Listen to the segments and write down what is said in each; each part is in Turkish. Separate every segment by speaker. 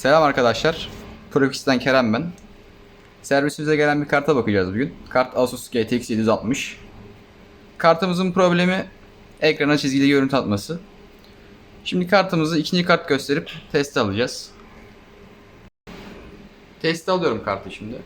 Speaker 1: Selam arkadaşlar. Profix'ten Kerem ben. Servisimize gelen bir karta bakacağız bugün. Kart Asus GTX 760. Kartımızın problemi ekrana çizgili görüntü atması. Şimdi kartımızı ikinci kart gösterip test alacağız. Test alıyorum kartı şimdi.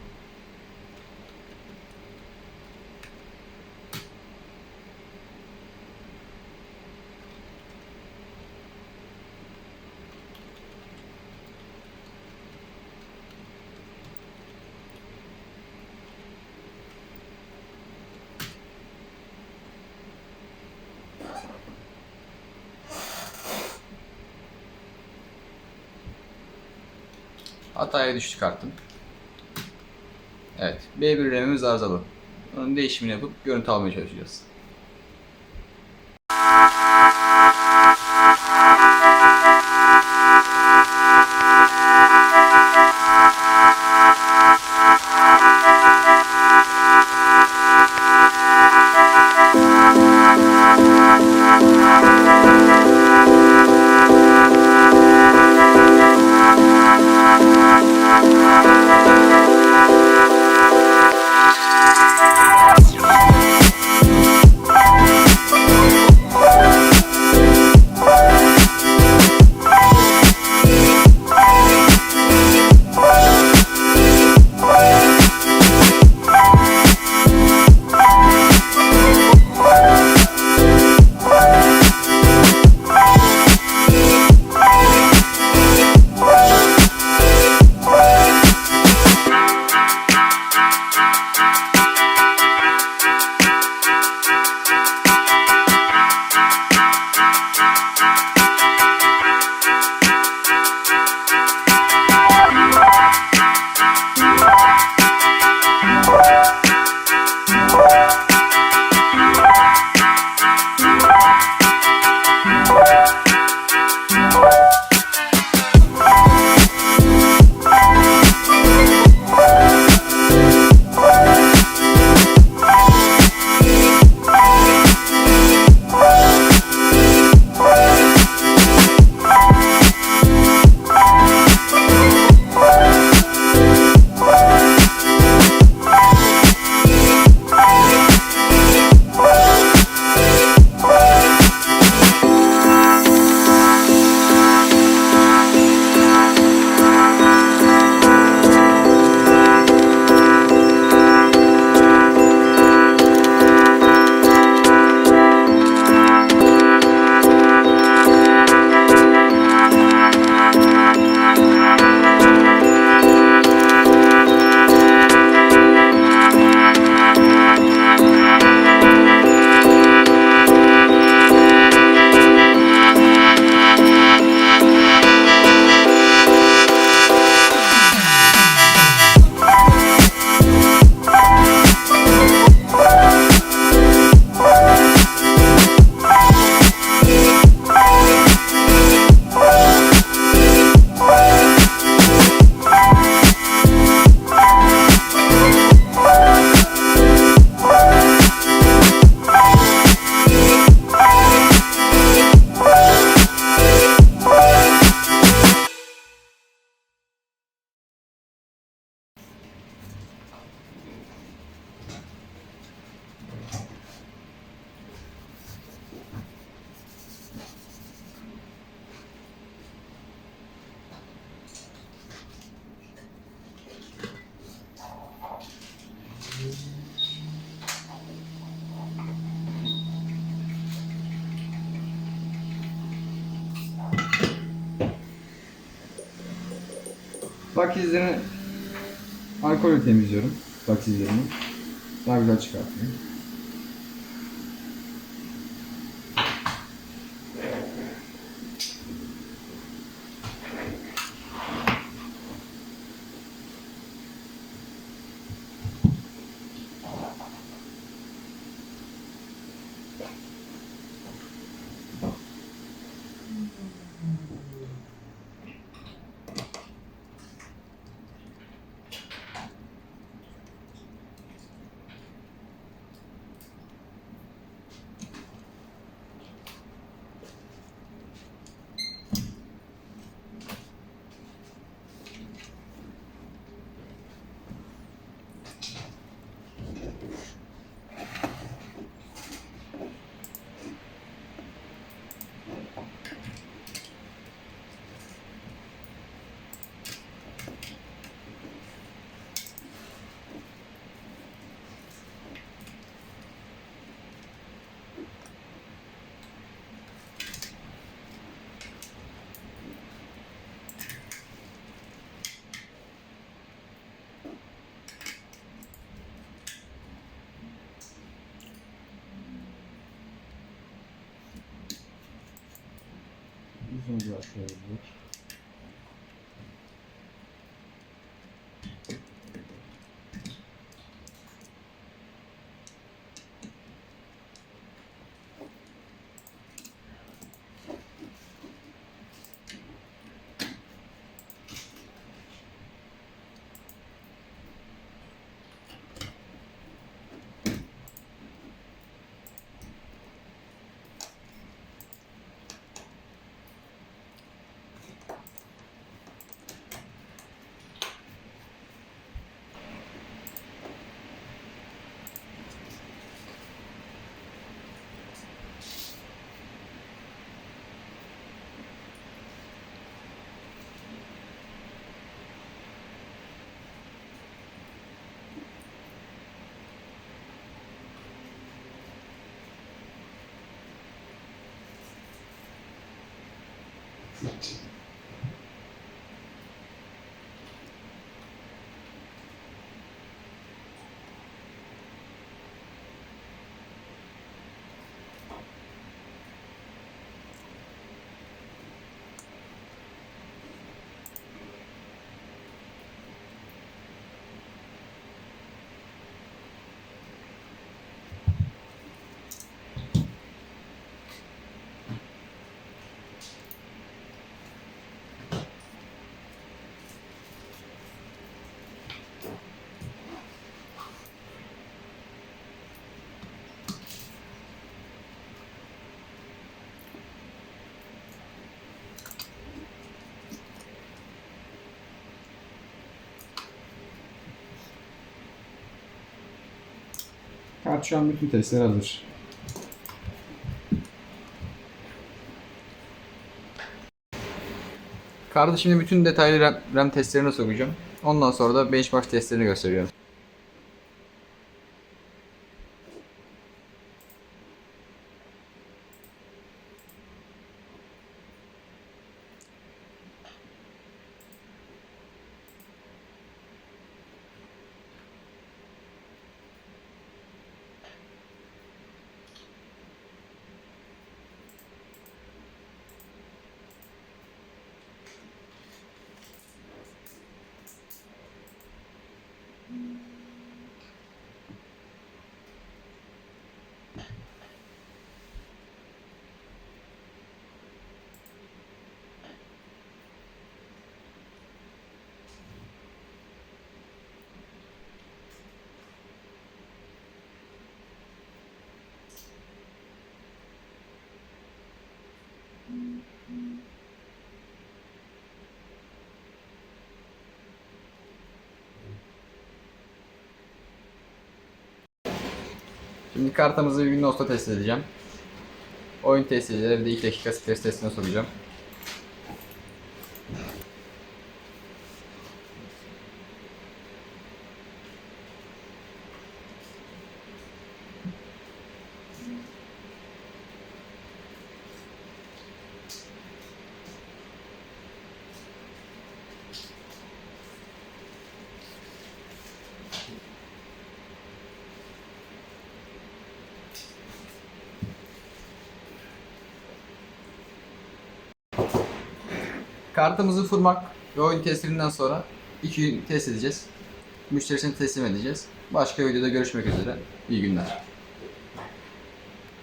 Speaker 1: Hataya düştü kartım. Evet. B1 RAM'imiz arızalı. Onun değişimini yapıp görüntü almaya çalışacağız. Bak izlerini alkolle temizliyorum. Bak izlerini. Daha güzel çıkartıyor.
Speaker 2: 是 night.
Speaker 1: Kart şu an bütün testler hazır. Kartı şimdi bütün detaylı RAM, RAM testlerine sokacağım. Ondan sonra da benchmark testlerini gösteriyorum. Şimdi kartımızı Windows'ta test edeceğim. Oyun testicileri bir de 2 dakika stres testine sokacağım. Kartımızı fırmak ve oyun testlerinden sonra iki gün test edeceğiz. Müşterisine teslim edeceğiz. Başka videoda görüşmek üzere. İyi günler.